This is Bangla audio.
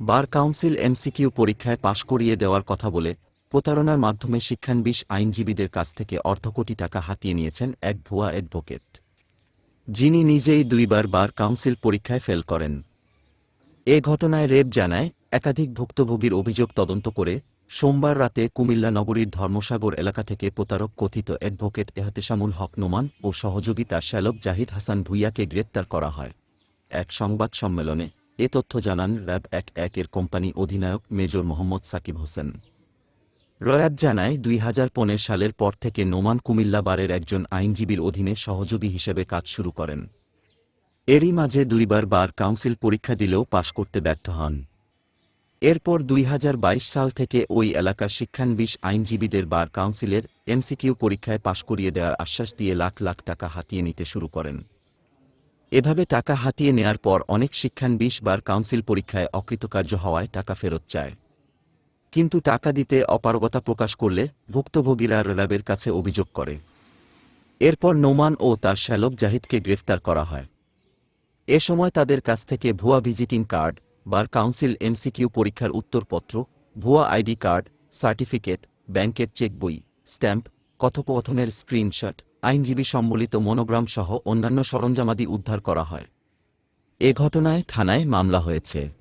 বার কাউন্সিল এমসিকিউ পরীক্ষায় পাশ করিয়ে দেওয়ার কথা বলে প্রতারণার মাধ্যমে শিক্ষানবিশ আইনজীবীদের কাছ থেকে অর্ধ কোটি টাকা হাতিয়ে নিয়েছেন এক ভুয়া অ্যাডভোকেট। যিনি নিজেই দুইবার বার কাউন্সিল পরীক্ষায় ফেল করেন। এ ঘটনায় রেব জানায় একাধিক ভুক্তভোগীর অভিযোগ তদন্ত করে সোমবার রাতে কুমিল্লা নগরীর ধর্মসাগর এলাকা থেকে প্রতারক কথিত অ্যাডভোকেট এহতেশামুল হক নোমান ও সহযোগিতা শ্যালক জাহিদ হাসান ভুইয়াকে গ্রেপ্তার করা হয়। এক সংবাদ সম্মেলনে এ তথ্য জানান র্যাব এক একের কোম্পানি অধিনায়ক মেজর মোহাম্মদ সাকিব হোসেন। রয়াব জানায়, দুই হাজার পনেরো সালের পর থেকে নোমান কুমিল্লা বারের একজন আইনজীবীর অধীনে সহযোগী হিসেবে কাজ শুরু করেন। এরই মাঝে দুইবার বার কাউন্সিল পরীক্ষা দিলেও পাশ করতে ব্যর্থ হন। এরপর দুই হাজার বাইশ সাল থেকে ওই এলাকার শিক্ষানবিশ আইনজীবীদের বার কাউন্সিলের এমসিকিউ পরীক্ষায় পাশ করিয়ে দেওয়ার আশ্বাস দিয়ে লাখ লাখ টাকা হাতিয়ে নিতে শুরু করেন। এভাবে টাকা হাতিয়ে নেয়ার পর অনেক শিক্ষানবিশ বার কাউন্সিল পরীক্ষায় অকৃতকার্য হওয়ায় টাকা ফেরত চায়। কিন্তু টাকা দিতে অপারগতা প্রকাশ করলে ভুক্তভোগীরা র্যাবের কাছে অভিযোগ করে। এরপর নোমান ও তার শ্যালক জাহিদকে গ্রেফতার করা হয়। এ সময় তাদের কাছ থেকে ভুয়া visiting card bar council MCQ পরীক্ষার উত্তরপত্র, ভুয়া আইডি কার্ড, সার্টিফিকেট, ব্যাংকের চেক বই স্ট্যাম্প, কথোপকথনের স্ক্রিনশট আইনজীবী সম্বলিত মনোগ্রাম সহ অন্যান্য সরঞ্জামাদি উদ্ধার করা হয়। এ ঘটনায় থানায় মামলা হয়েছে।